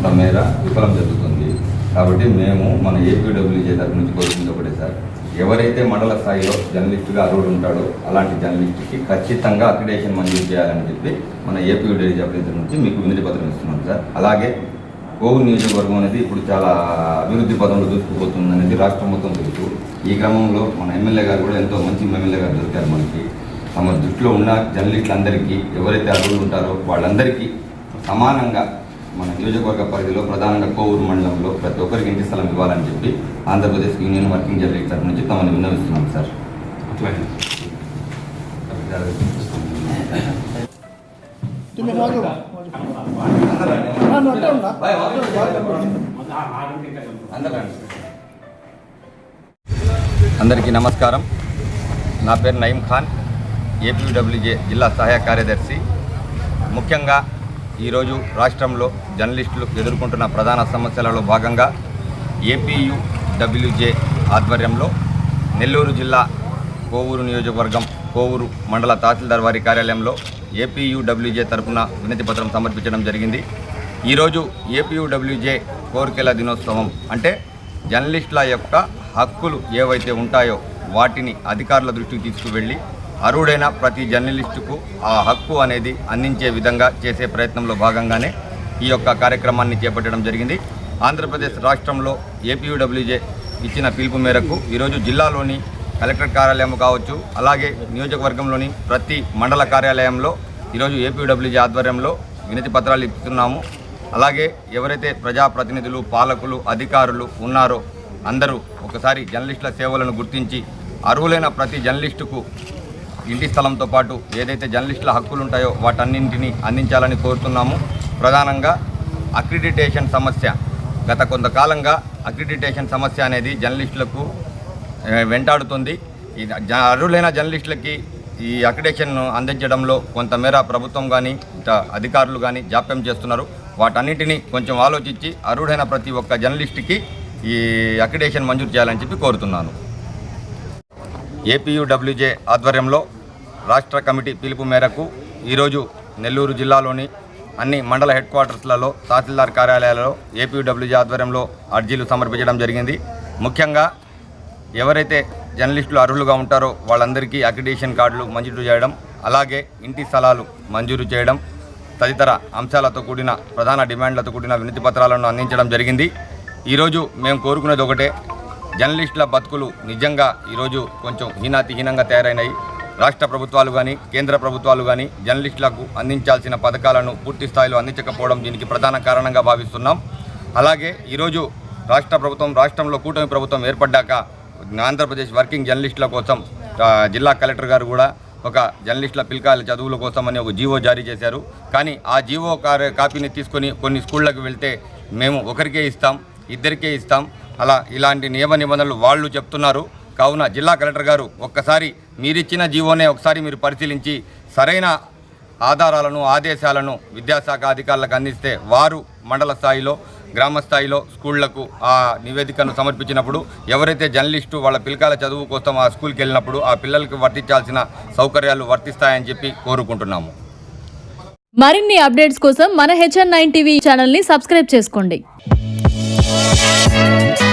కొంతమేర విఫలం జరుగుతుంది. కాబట్టి మేము మన ఏపీడబ్ల్యూజే తరఫు నుంచి కోరుకుంది ఒకటే సార్. ఎవరైతే మండల స్థాయిలో జర్నలిస్టుగా అర్హుడు ఉంటాడో అలాంటి జర్నలిస్ట్కి ఖచ్చితంగా అక్రిడేషన్ మంజూరు చేయాలని చెప్పి మన ఏపీడబ్ల్యూజే అభ్యర్థి నుంచి మీకు వినతి పత్రం ఇస్తున్నాం సార్. అలాగే కోవూరు నియోజకవర్గం అనేది ఇప్పుడు చాలా అభివృద్ధి పదంలో దూసుకుపోతుంది అనేది రాష్ట్రం మొత్తం తెలుసు. ఈ క్రమంలో మన ఎమ్మెల్యే గారు కూడా ఎంతో మంచి ఎమ్మెల్యే గారు దొరికారు మనకి. తమ దృష్టిలో ఉన్న జర్నలిస్టులందరికీ ఎవరైతే అర్హులు ఉంటారో వాళ్ళందరికీ సమానంగా మన నియోజకవర్గ పరిధిలో ప్రధానంగా కోవూరు మండలంలో ప్రతి ఒక్కరికి ఇంటి స్థలం ఇవ్వాలని చెప్పి ఆంధ్రప్రదేశ్ యూనియన్ వర్కింగ్ జర్నలిస్ట్ తరఫు నుంచి తమను విన్నవిస్తున్నాం సార్. అందరికీ నమస్కారం. నా పేరు నయీం ఖాన్ ఏపీడబ్ల్యూజే జిల్లా సహాయ కార్యదర్శి. ముఖ్యంగా ఈరోజు రాష్ట్రంలో జర్నలిస్టులు ఎదుర్కొంటున్న ప్రధాన సమస్యలలో భాగంగా ఏపీయుడబ్ల్యూజే ఆధ్వర్యంలో నెల్లూరు జిల్లా కోవూరు నియోజకవర్గం కోవూరు మండల తహసీల్దార్ వారి కార్యాలయంలో ఏపీయుడబ్ల్యూజే తరఫున వినతి పత్రం సమర్పించడం జరిగింది. ఈరోజు ఏపీయుడబ్ల్యూజే కోరికల దినోత్సవం అంటే జర్నలిస్టుల యొక్క హక్కులు ఏవైతే ఉంటాయో వాటిని అధికారుల దృష్టికి తీసుకువెళ్ళి అర్హుడైన ప్రతి జర్నలిస్టుకు ఆ హక్కు అనేది అందించే విధంగా చేసే ప్రయత్నంలో భాగంగానే ఈ యొక్క కార్యక్రమాన్ని చేపట్టడం జరిగింది. ఆంధ్రప్రదేశ్ రాష్ట్రంలో ఏపీయూడబ్ల్యూజే ఇచ్చిన పిలుపు మేరకు ఈరోజు జిల్లాలోని కలెక్టర్ కార్యాలయం కావచ్చు అలాగే నియోజకవర్గంలోని ప్రతి మండల కార్యాలయంలో ఈరోజు ఏపీడబ్ల్యూజే ఆధ్వర్యంలో వినతి పత్రాలు ఇస్తున్నాము. అలాగే ఎవరైతే ప్రజాప్రతినిధులు పాలకులు అధికారులు ఉన్నారో అందరూ ఒకసారి జర్నలిస్టుల సేవలను గుర్తించి అర్హులైన ప్రతి జర్నలిస్టుకు ఇంటి స్థలంతో పాటు ఏదైతే జర్నలిస్టుల హక్కులు ఉంటాయో వాటన్నింటినీ అందించాలని కోరుతున్నాము. ప్రధానంగా అక్రిడిటేషన్ సమస్య. గత కొంతకాలంగా అక్రిడిటేషన్ సమస్య అనేది జర్నలిస్టులకు వెంటాడుతుంది. ఈ జ- అర్హులైన జర్నలిస్టులకి ఈ అక్రిడేషన్ను అందించడంలో కొంతమేర ప్రభుత్వం కానీ అధికారులు కానీ జాప్యం చేస్తున్నారు. వాటన్నిటిని కొంచెం ఆలోచించి అర్హుడైన ప్రతి ఒక్క జర్నలిస్ట్కి ఈ అక్రిడేషన్ మంజూరు చేయాలని చెప్పి కోరుతున్నాను. ఏపీయూడబ్ల్యూజే ఆధ్వర్యంలో రాష్ట్ర కమిటీ పిలుపు మేరకు ఈరోజు నెల్లూరు జిల్లాలోని అన్ని మండల హెడ్ క్వార్టర్స్లలో తహసీల్దార్ కార్యాలయాలలో ఏపీయూడబ్ల్యూజే ఆధ్వర్యంలో అర్జీలు సమర్పించడం జరిగింది. ముఖ్యంగా ఎవరైతే జర్నలిస్టులు అర్హులుగా ఉంటారో వాళ్ళందరికీ అక్రిడేషన్ కార్డులు మంజూరు చేయడం అలాగే ఇంటి స్థలాలు మంజూరు చేయడం తదితర అంశాలతో కూడిన ప్రధాన డిమాండ్లతో కూడిన వినతి పత్రాలను అందించడం జరిగింది. ఈరోజు మేము కోరుకునేది ఒకటే జర్నలిస్టుల బతుకులు నిజంగా ఈరోజు కొంచెం హీనాతిహీనంగా తయారైనాయి. రాష్ట్ర ప్రభుత్వాలు కానీ కేంద్ర ప్రభుత్వాలు కానీ జర్నలిస్టులకు అందించాల్సిన పథకాలను పూర్తి స్థాయిలో అందించకపోవడం దీనికి ప్రధాన కారణంగా భావిస్తున్నాం. అలాగే ఈరోజు రాష్ట్ర ప్రభుత్వం రాష్ట్రంలో కూటమి ప్రభుత్వం ఏర్పడ్డాక ఆంధ్రప్రదేశ్ వర్కింగ్ జర్నలిస్టుల కోసం జిల్లా కలెక్టర్ గారు కూడా ఒక జర్నలిస్టుల పిల్కాయల చదువుల కోసం అని ఒక జీవో జారీ చేశారు. కానీ ఆ జీవో కాపీని తీసుకొని కొన్ని స్కూళ్ళకు వెళ్తే మేము ఒకరికే ఇస్తాం ఇద్దరికే ఇస్తాం అలా ఇలాంటి నియమ నిబంధనలు వాళ్ళు చెప్తున్నారు. కావున జిల్లా కలెక్టర్ గారు ఒక్కసారి మీరిచ్చిన జీవోనే ఒకసారి మీరు పరిశీలించి సరైన ఆధారాలను ఆదేశాలను విద్యాశాఖ అధికారులకు అందిస్తే వారు మండల స్థాయిలో గ్రామ స్థాయిలో స్కూళ్ళకు ఆ నివేదికను సమర్పించినప్పుడు ఎవరైతే జర్నలిస్టు వాళ్ళ పిల్లకాయల చదువు కోసం ఆ స్కూల్కి వెళ్ళినప్పుడు ఆ పిల్లలకు వర్తించాల్సిన సౌకర్యాలు వర్తిస్తాయని చెప్పి కోరుకుంటున్నాము. మరిన్ని అప్డేట్స్ కోసం మన హెచ్ఎన్ నైన్ టీవీ ఛానల్ని సబ్స్క్రైబ్ చేసుకోండి. Thank